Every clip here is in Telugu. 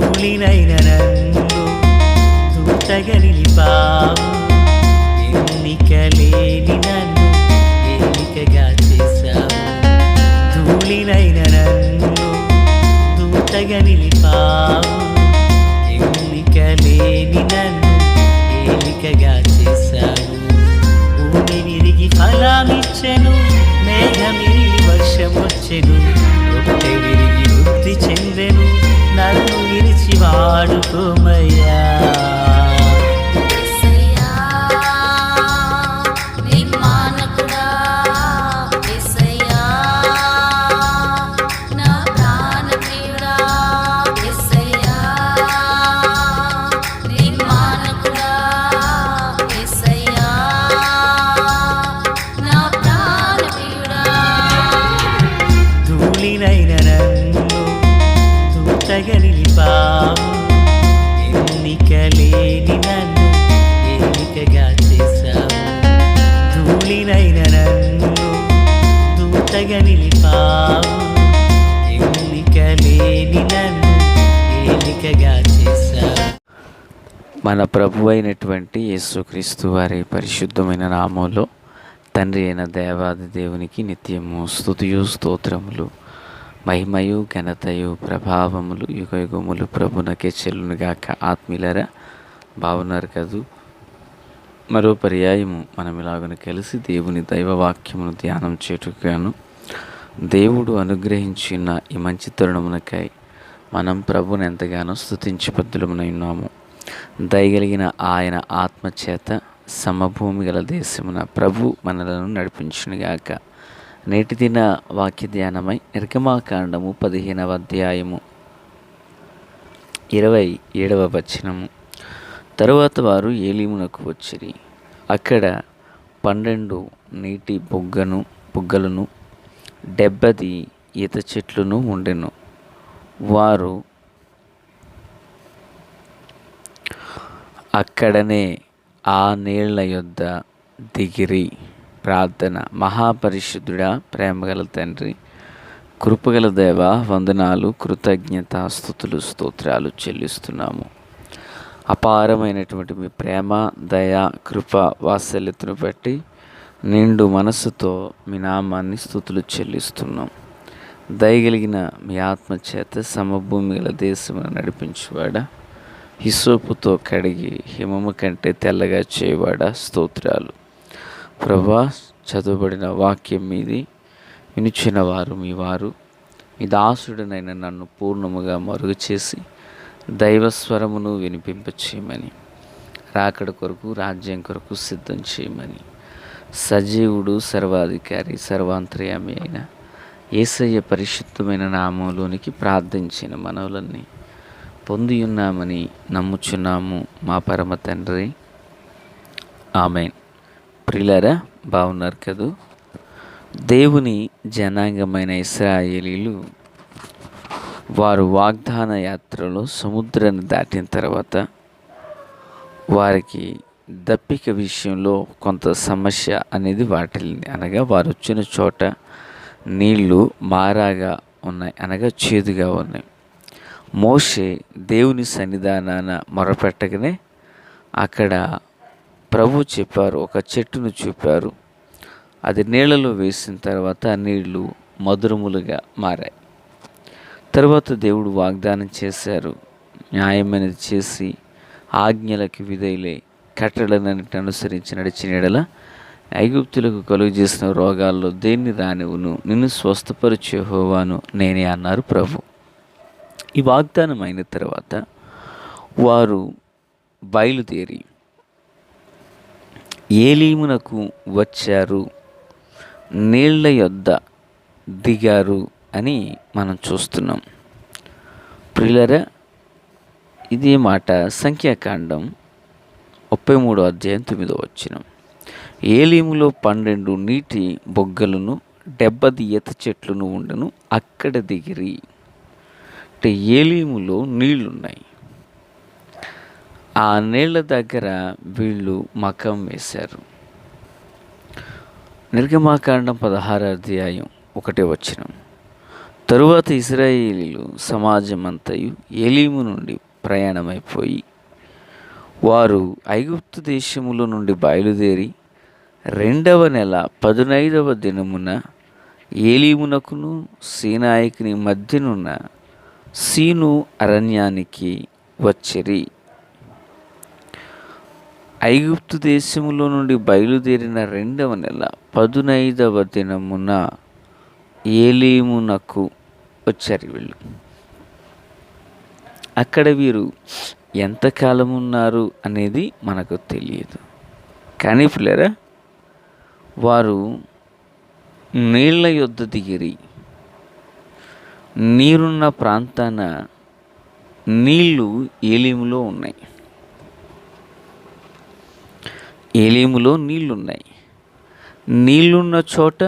ధూళినైన నన్ను దూతగా నిలిపావు ఎన్నిక లేని నన్ను ఎన్నికగా చేశావు. ధూళినైన నన్ను దూతగా నిలిపావు ఎన్నిక లేని నన్ను ఏలికగా చేశావు. భూమి విరిగి ఫలామిచ్చెను మేఘమిరిగి వర్షం వచ్చెను మన ప్రభు అయినటువంటి యేసుక్రీస్తు వారి పరిశుద్ధమైన నామంలో తండ్రి అయిన దేవాది దేవునికి నిత్యము స్థుతియు స్తోత్రములు మహిమయు ఘనతయు ప్రభావములు యుగ యుగములు ప్రభునకే చెల్లునుగాక. ఆత్మీయులరా బాగున్నారు కదూ? మరో పర్యాయము మనం ఇలాగను కలిసి దేవుని దైవవాక్యమును ధ్యానం చేటుగాను దేవుడు అనుగ్రహించిన ఈ మంచి తరుణమునకై మనం ప్రభుని ఎంతగానో స్థుతించి బద్దులమునై ఉన్నాము. దయగలిగిన ఆయన ఆత్మచేత సమభూమి గల దేశమున ప్రభు మనలను నడిపించునుగాక. నేటి దిన వాక్య ధ్యానమై నిర్గమాకాండము పదిహేనవ అధ్యాయము ఇరవై ఏడవ వచనము. తరువాత వారు ఏలీమునకు వచ్చిరి. అక్కడ పన్నెండు నీటి బుగ్గను బుగ్గలను డెబ్బది ఈత చెట్లును ఉండెను. వారు అక్కడనే ఆ నీళ్ళ యొద్ద దిగిరి. ప్రార్థన. మహాపరిశుద్ధుడా ప్రేమగల తండ్రి కృపగల దేవ వందనాలు కృతజ్ఞత స్థుతులు స్తోత్రాలు చెల్లిస్తున్నాము. అపారమైనటువంటి మీ ప్రేమ దయ కృప వాత్సల్యతను బట్టి నిండు మనస్సుతో మీ నామాన్ని స్థుతులు చెల్లిస్తున్నాం. దయగలిగిన మీ ఆత్మ చేత సమభూమి గల దేశం నడిపించువాడా? హిసోపుతో కడిగి హిమము కంటే తెల్లగా చేయబడ స్తోత్రాలు. ప్రభా చదువుబడిన వాక్యం మీది వినిచిన వారు మీ వారు. మీ దాసుడినైన నన్ను పూర్ణముగా మరుగు చేసి దైవస్వరమును వినిపింపచేయమని రాకడ కొరకు రాజ్యం కొరకు సిద్ధం చేయమని. సజీవుడు సర్వాధికారి సర్వాంతర్యామి అయిన ఏసయ్య పరిశుద్ధమైన నామంలోనికి ప్రార్థించిన మనవులన్నీ పొందియున్నామని నమ్ముచున్నాము మా పరమ తండ్రి. ఆమెన్. ప్రిలరా బాగున్నారు కదూ? దేవుని జనాంగమైన ఇస్రాయేలీలు వారు వాగ్దాన యాత్రలో సముద్రాన్ని దాటిన తర్వాత వారికి దప్పిక విషయంలో కొంత సమస్య అనేది వాటిల్లింది అనగా వారు వచ్చిన చోట నీళ్ళు మారాగా ఉన్నాయి అనగా చేదుగా ఉన్నాయి. మోషే దేవుని సన్నిధానాన మొరపెట్టగానే అక్కడ ప్రభు చెప్పారు ఒక చెట్టును చూపారు. అది నీళ్ళలో వేసిన తర్వాత నీళ్ళు మధురములుగా మారాయి. తర్వాత దేవుడు వాగ్దానం చేశారు న్యాయమైనది చేసి ఆజ్ఞలకు విధేయులై కట్టడలన్నిటి అనుసరించి నడిచిన ఎడల ఐగుప్తులకు కలుగు చేసిన రోగాల్లో దేన్ని రానివును నిన్ను స్వస్థపరిచే హోవాను నేనే అన్నారు ప్రభు. ఈ వాగ్దానం అయిన తర్వాత వారు బయలుదేరి ఏలీమునకు వచ్చారు నీళ్ళ యొద్ద దిగారు అని మనం చూస్తున్నాం. ప్రియులరా ఇదే మాట సంఖ్యాకాండం ముప్పై మూడో అధ్యాయం తొమ్మిదో వచ్చిన ఏలీములో పన్నెండు నీటి బొగ్గలను డెబ్బది ఈత చెట్లను ఉండను అక్కడ దిగిరి. అంటే ఏలీములో నీళ్ళున్నాయి. ఆ నీళ్ళ దగ్గర వీళ్ళు మకం వేశారు. నిర్గమాకాండం పదహారు అధ్యాయం ఒకటే వచ్చిన తరువాత ఇస్రాయేలీలు సమాజమంతయు ఏలీము నుండి ప్రయాణమైపోయి వారు ఐగుప్తు దేశములో నుండి బయలుదేరి రెండవ నెల పదునైదవ దినమున ఏలీమునకును సీనాయికిని మధ్యనున్న సీను అరణ్యానికి వచ్చిరి. ఐగుప్తు దేశములో నుండి బయలుదేరిన రెండవ నెల పదునైదవ దినమున ఏలీమునకు వచ్చారు వీళ్ళు. అక్కడ వీరు ఎంతకాలం ఉన్నారు అనేది మనకు తెలియదు. కానీ పిల్లరా వారు నీళ్ళ యొద్ద దిగిరి. నీరున్న ప్రాంతాన నీళ్ళు ఏలీములో ఉన్నాయి. ఏలీములో నీళ్ళున్నాయి. నీళ్ళున్న చోట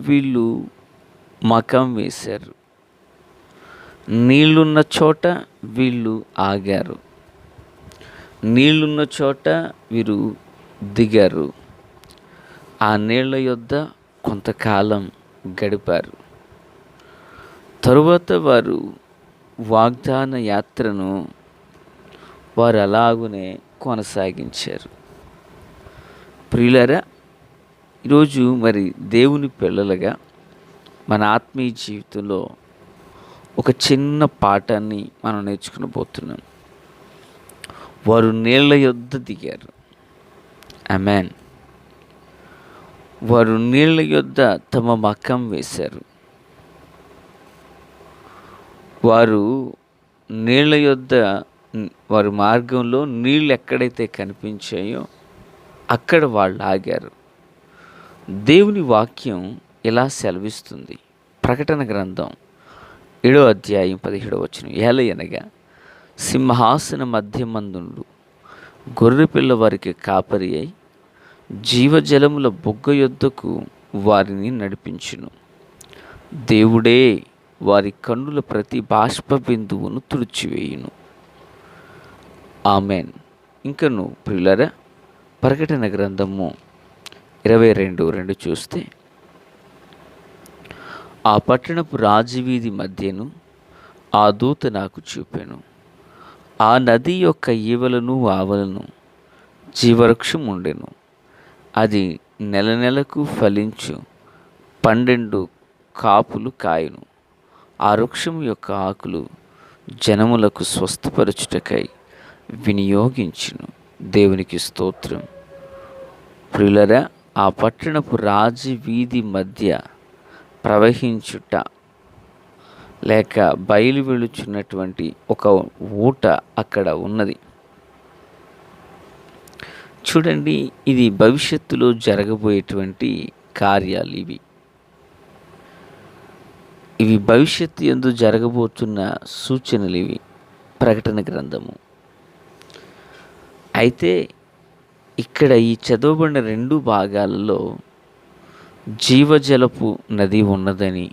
వీళ్ళు మకం వేశారు. నీళ్ళున్న చోట వీళ్ళు ఆగారు. నీళ్ళున్న చోట వీరు దిగారు. ఆ నీళ్ళ యొద్ద కొంతకాలం గడిపారు. తరువాత వారు వాగ్దాన యాత్రను వారు అలాగునే కొనసాగించారు. ప్రియులరా ఈరోజు మరి దేవుని పిల్లలుగా మన ఆత్మీయ జీవితంలో ఒక చిన్న పాఠాన్ని మనం నేర్చుకుని పోతున్నాం. వారు నీళ్ళ యొద్ద దిగారు. అమెన్ వారు నీళ్ళ యొద్ద తమ మకం వేశారు. వారు నీళ్ళ యొద్ద వారి మార్గంలో నీళ్ళు ఎక్కడైతే కనిపించాయో అక్కడ వాళ్ళు ఆగారు. దేవుని వాక్యం ఇలా సెలవిస్తుంది. ప్రకటన గ్రంథం ఏడో అధ్యాయం పదిహేడో వచ్చిన ఏలయనగా సింహాసన మధ్యమందుండు. గొర్రెపిల్ల వారికి కాపరి అయి జీవజలముల బొగ్గ యొద్దకు వారిని నడిపించును. దేవుడే వారి కన్నుల ప్రతి బాష్ప బిందువును తుడిచివేయును. ఆమెన్. ఇంకను ప్రియులరా ప్రకటన గ్రంథము ఇరవై రెండు రెండు చూస్తే ఆ పట్టణపు రాజవీధి మధ్యను ఆ దూత నాకు చూపాను. ఆ నది యొక్క ఈవలను ఆవలను జీవవృక్షం ఉండెను. అది నెల నెలకు ఫలించు పన్నెండు కాపులు కాయును. ఆ వృక్షం యొక్క ఆకులు జనములకు స్వస్థపరచుటకై వినియోగించును. దేవునికి స్తోత్రం. ప్రియులరా ఆ పట్టణపు రాజు వీధి మధ్య ప్రవహించుట లేక బయలు వెళుచున్నటువంటి ఒక ఊట అక్కడ ఉన్నది. చూడండి ఇది భవిష్యత్తులో జరగబోయేటువంటి కార్యాలు ఇవి. ఇవి భవిష్యత్తు ఎందు జరగబోతున్న సూచనలు ఇవి. ప్రకటన గ్రంథము. అయితే ఇక్కడ ఈ చదవబడిన రెండు భాగాలలో జీవజలపు నది ఉన్నదని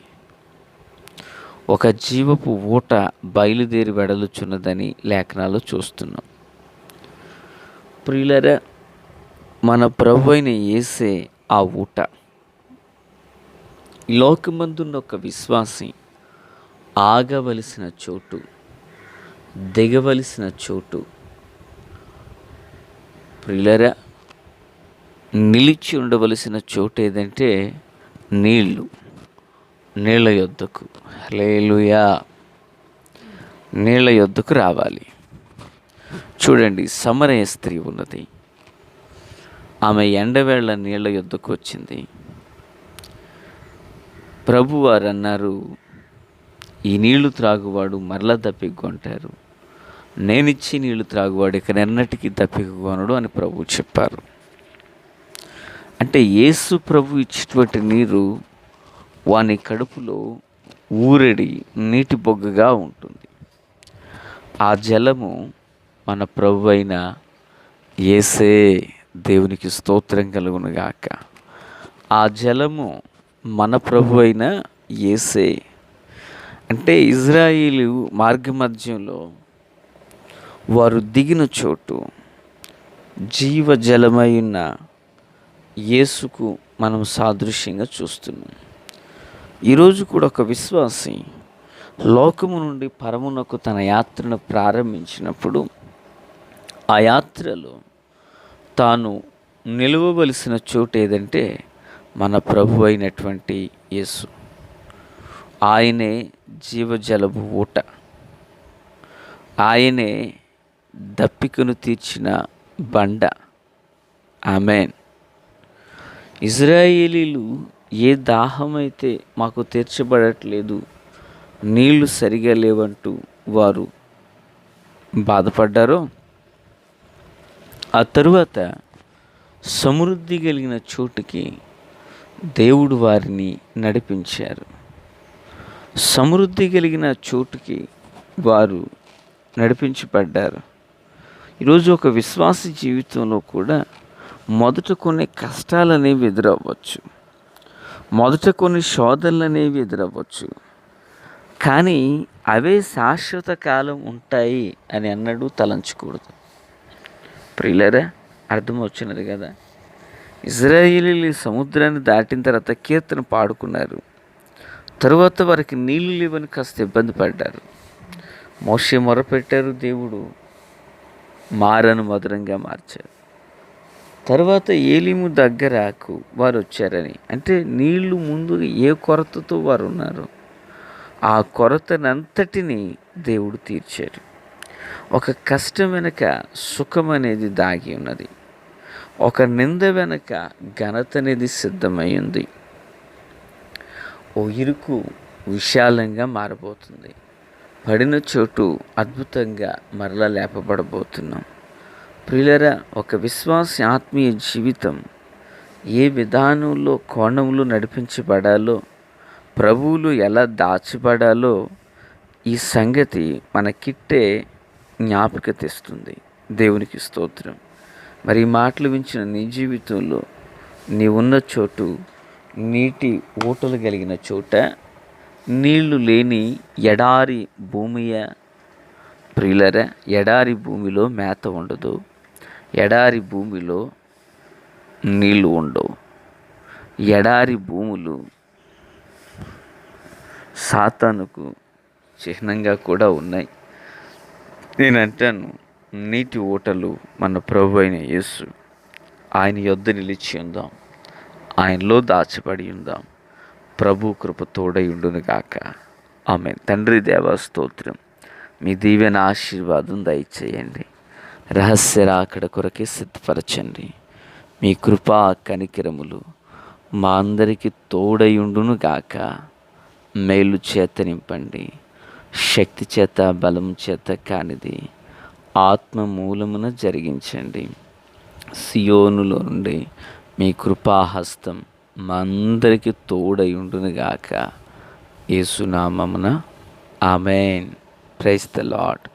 ఒక జీవపు ఊట బయలుదేరి వెడలుచున్నదని లేఖనాలు చూస్తున్నాం. ప్రియులరా మన ప్రభు అయిన ఏసే ఆ ఊట. లోకమందున్న ఒక విశ్వాసి ఆగవలసిన చోటు దిగవలసిన చోటు. ప్రియులరా నిలిచి ఉండవలసిన చోటు ఏదంటే నీళ్ళు నీళ్ళ యొద్దకు. లేలుయా నీళ్ళ యొద్దకు రావాలి. చూడండి సమరయ స్త్రీ ఉన్నది. ఆమె ఎండవేళ్ళ నీళ్ళ యొద్దకు వచ్చింది. ప్రభు వారు అన్నారు ఈ నీళ్ళు త్రాగువాడు మరలా తప్పికొంటారు. నేనిచ్చి నీళ్ళు త్రాగువాడు ఇక ఎన్నటికీ తప్పికొనడు అని ప్రభు చెప్పారు. అంటే యేసు ప్రభు ఇచ్చినటువంటి నీరు వాని కడుపులో ఊరడి నీటి బొగ్గగా ఉంటుంది. ఆ జలము మన ప్రభు అయిన ఏసే దేవునికి స్తోత్రం కలుగునుగాక ఆ జలము మన ప్రభు అయిన ఏసే అంటే ఇజ్రాయిలు మార్గమధ్యంలో వారు దిగిన చోటు జీవజలమై ఉన్న యేసుకు మనం సాదృశ్యంగా చూస్తున్నాం. ఈరోజు కూడా ఒక విశ్వాసి లోకము నుండి పరమునకు తన యాత్రను ప్రారంభించినప్పుడు ఆ యాత్రలో తాను నిలవవలసిన చోటు ఏదంటే మన ప్రభు అయినటువంటి యేసు. ఆయనే జీవజలపు ఊట. ఆయనే దప్పికను తీర్చిన బండ. ఆమెన్. ఇజ్రాయేలీలు ఏ దాహమైతే మాకు తీర్చబడట్లేదు నీళ్ళు సరిగా లేవంటూ వారు బాధపడ్డారో ఆ తరువాత సమృద్ధి కలిగిన చోటుకి దేవుడు వారిని నడిపించారు. సమృద్ధి కలిగిన చోటుకి వారు నడిపించబడ్డారు. ఈరోజు ఒక విశ్వాస జీవితంలో కూడా మొదట కొన్ని కష్టాలు అనేవి ఎదురవ్వచ్చు. మొదట కొన్ని శోధనలు అనేవి ఎదురవ్వచ్చు. కానీ అవే శాశ్వత కాలం ఉంటాయి అని అన్నడు తలంచకూడదు. ప్రియులరా అర్థం వచ్చినది కదా? ఇజ్రాయేలీలు సముద్రాన్ని దాటిన తర్వాత కీర్తన పాడుకున్నారు. తరువాత వారికి నీళ్ళు లేవని కాస్త ఇబ్బంది పడ్డారు. మోసే మొరపెట్టారు దేవుడు మారను మధురంగా మార్చారు. తర్వాత ఏలిము దగ్గరకు వారు వచ్చారని అంటే నీళ్ళు ముందు ఏ కొరతతో వారు ఉన్నారు ఆ కొరతనంతటిని దేవుడు తీర్చారు. ఒక కష్టం వెనుక సుఖం అనేది దాగి ఉన్నది. ఒక నింద వెనుక ఘనత అనేది ఓ ఇరుకు విశాలంగా మారబోతుంది. పడిన చోటు అద్భుతంగా మరలా లేపబడబోతున్నాం. ప్రియులరా ఒక విశ్వాస ఆత్మీయ జీవితం ఏ విధానంలో కోణంలో నడిపించబడాలో ప్రభువులు ఎలా దాచబడాలో ఈ సంగతి మనకిట్టే జ్ఞాపిక తెస్తుంది. దేవునికి స్తోత్రం. మరి ఈ మాటలు వించిన నీ జీవితంలో నీ ఉన్న చోటు నీటి ఊటలు కలిగిన చోట నీళ్ళు లేని ఎడారి భూమియా ప్రియులరా ఎడారి భూమిలో మేత ఉండదు ఎడారి భూమిలో నీళ్ళు ఉండవు. ఎడారి భూములు సాతానుకు చిహ్నంగా కూడా ఉన్నాయి. నేను అంటాను నీటి ఊటలు మన ప్రభు అయిన యేసు. ఆయన యొద్ద నిలిచి ఉందాం. ఆయనలో దాచబడి ఉందాం. ప్రభు కృప తోడై ఉండును గాక. ఆమె తండ్రి దేవ స్తోత్రం. మీ దీవెన ఆశీర్వాదం దయచేయండి. రహస్య రాకడ కొరకే సిద్ధపరచండి. మీ కృపా కనికిరములు మా అందరికీ తోడయుండును గాక. మేలు చేత నింపండి. శక్తి చేత బలం చేత కానిది. ఆత్మ మూలమున జరిగించండి. సియోనులో నుండి మీ కృపాహస్తం మా అందరికీ తోడై ఉండునుగాక యేసునామమున ఆమెన్. Praise the lord